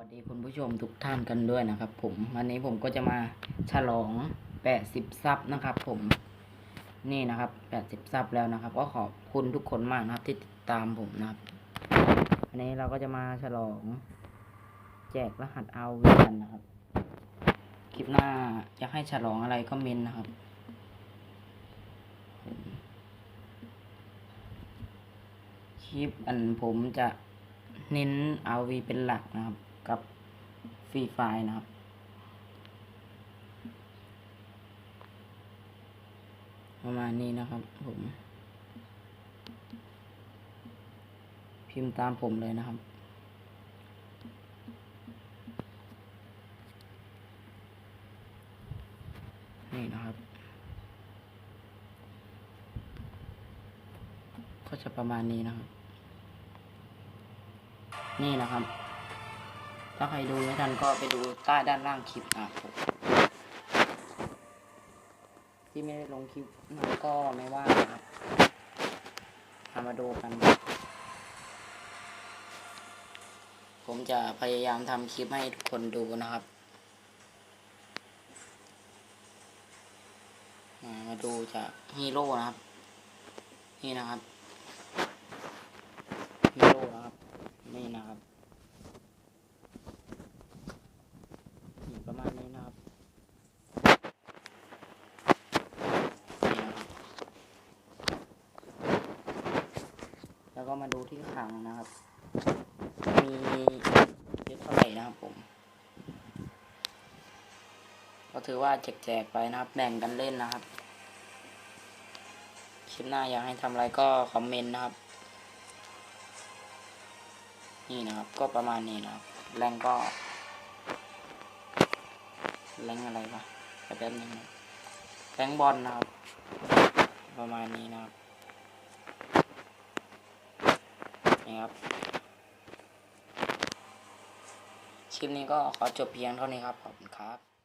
วัสดีคุณผู้ชมทุกท่านกันด้วยนะครับ ผมวันนี้ผมก็จะมาฉลอง 80 ซับนะครับ ผมนี่นะครับ 80 ซับแล้วนะครับ ก็ขอบคุณทุกคนมากนะครับ ที่ติดตามผมนะครับวันนี้เราก็จะมาฉลอง แจกรหัสเอาวีกันนะครับ คลิปหน้าอยากให้ฉลองอะไรก็เมนนะครับคลิปอันผมจะเน้นเอาวีเป็นหลักนะครับ กับฟรีไฟนะครับ ประมาณนี้นะครับผม พิมพ์ตามผมเลยนะครับนี่นะครับ ก็จะประมาณนี้นะครับ นี่นะครับ ถ้าใครดูไม่ทันก็ไปดูใต้ด้านล่างคลิปนะครับผมที่ไม่ได้ลงคลิปนั้นก็ไม่ว่านะครับทำมาดูกัน ผมจะพยายามทำคลิปให้ทุกคนดูนะครับ มามาดูจากฮีโร่นะครับ นี่นะครับฮีโร่นะครับ นี่นะครับนี่ประมาณนี้นะครับนี่นะครับ แล้วก็มาดูที่ขังนะครับ มีเยอะเท่าไหร่นะครับผม ก็ถือว่าแจกๆไปนะครับ แบ่งกันเล่นนะครับ คลิปหน้าอยากให้ทำอะไรก็คอมเมนต์นะครับ นี่นะครับ ก็ประมาณนี้นะครับ แรงก็ แรงอะไรวะแป๊บนึงนะแรงบอลนะครับ ประมาณนี้นะครับ ครับ คลิปนี้ก็ขอจบเพียงเท่านี้ครับ ขอบคุณครับ